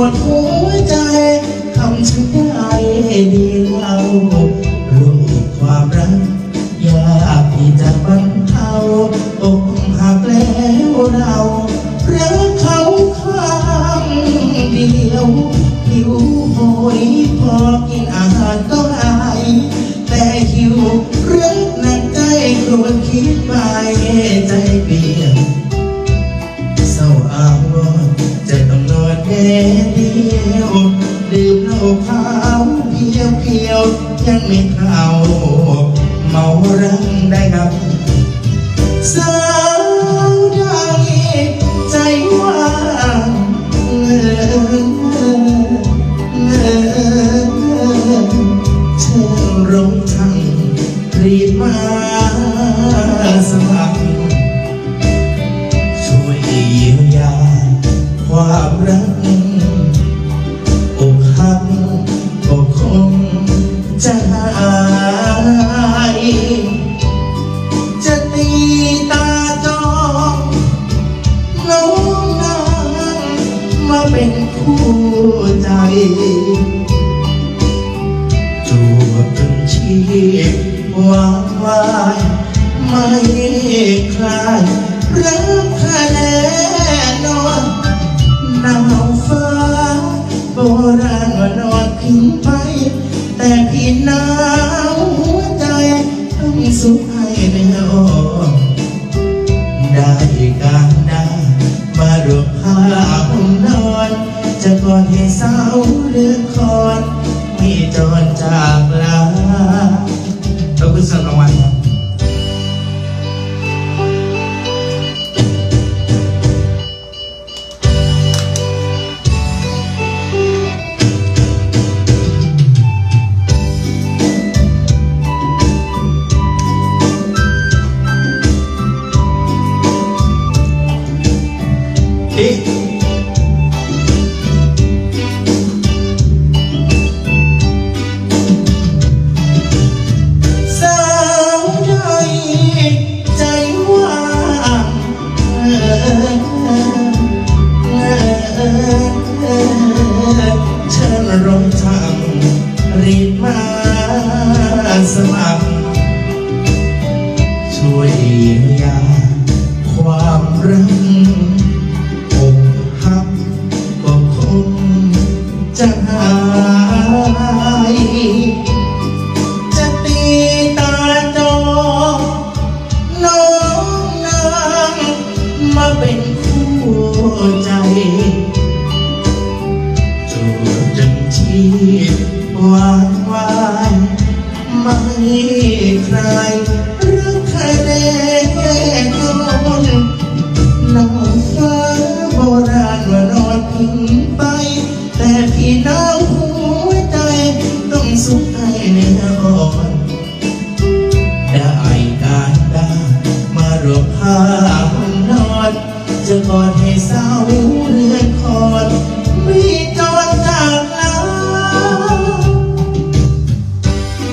วดหัวใจคำสุดท้าดีเราลูกความรักยากที่จะบรรเทาตกหักแล้วเรารักเขาข้างเดียวหิวโหยพอกินอาหารก็หายแต่หิวเรื่องหนักใจครวญคิดไปใจเปลี่ยนเศร้าอ้าว เดียวดื่มเหล้าขาวเพียวเพียวยังไม่เข้าเมารังได้ครับสาวได้ใจว่างเงเงเชิญร้องทางรีบมาสมัครช่วยเยียวยาความรัก ใจ จวบจนชีพวางวายไม่คลายรักเธอแน่นอนหนาวฟ้าโบราณว่านอนพิงไป แต่พี่หนาวหัวใจต้องสุขให้ในอ้อมได้การดามา รวมผ้าห่มนอน จะกอดให้สาวเลือคอนที่จอนจากลา รีบมาสมัครช่วยเยียวยา ใจจูบจนที่วางวายไม่ใคร เศร้าเรือนคอนมี